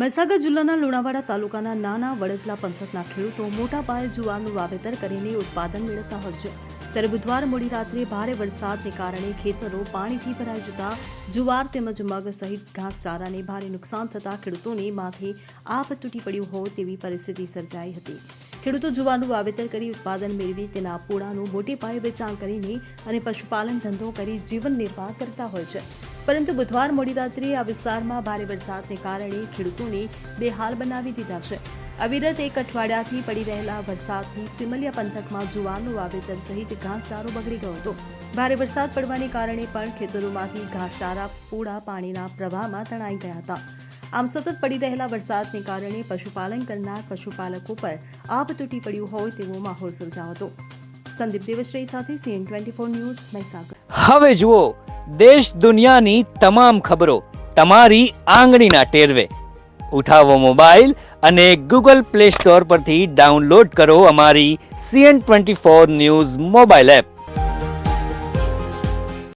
મહીસાગર જિલ્લાના લુણાવાડા તાલુકાના નાના વડદલા પંથકના ખેડૂતો મોટા પાયે જુવારનું વાવેતર કરીને ઉત્પાદન મેળવતા હોય છે. ત્યારે બુધવાર મોડી રાત્રે ભારે વરસાદને કારણે ખેતરો પાણીથી ભરાઈ જતા જુવાર તેમજ મગ સહિત ઘાસચારાને ભારે નુકસાન થતા ખેડૂતોને માથે આપ તૂટી પડ્યું હોય તેવી પરિસ્થિતિ સર્જાઈ હતી. ખેડૂતો જુવારનું વાવેતર કરી ઉત્પાદન મેળવી તેના પૂળાનું મોટી પાયે વેચાણ કરીને અને પશુપાલન ધંધો કરી જીવન નિર્વાહ કરતા હોય છે. પરંતુ બુધવાર મોડી રાત્રે આ વિસ્તારમાં ભારે વરસાદને કારણે ખેડૂતોને બેહાલ બનાવી દીધા છે. અવિરત એક અઠવાડિયાથી પડી રહેલા વરસાદથી સિમલિયા પંથકમાં જુવારનું વાવેતર સહિત ઘાસચારો બગડી ગયો હતો. ભારે વરસાદ પડવાને કારણે પણ ખેતરોમાંથી ઘાસચારા, પૂળા પાણીના પ્રવાહમાં તણાઈ ગયા હતા. આમ સતત પડી રહેલા વરસાદને કારણે પશુપાલન કરનાર પશુપાલકો પર આપ તૂટી પડ્યું હોય તેવો માહોલ સર્જાયો હતો. સંદીપ દેવશ્રી સાથે CN twenty four news Mahisagar. હવે જુઓ, દેશ દુનિયાની તમામ ખબરો તમારી આંગળીના ટેરવે. ઉઠાવો મોબાઈલ અને ગૂગલ પ્લે સ્ટોર પરથી ડાઉનલોડ કરો અમારી CN twenty four news mobile app.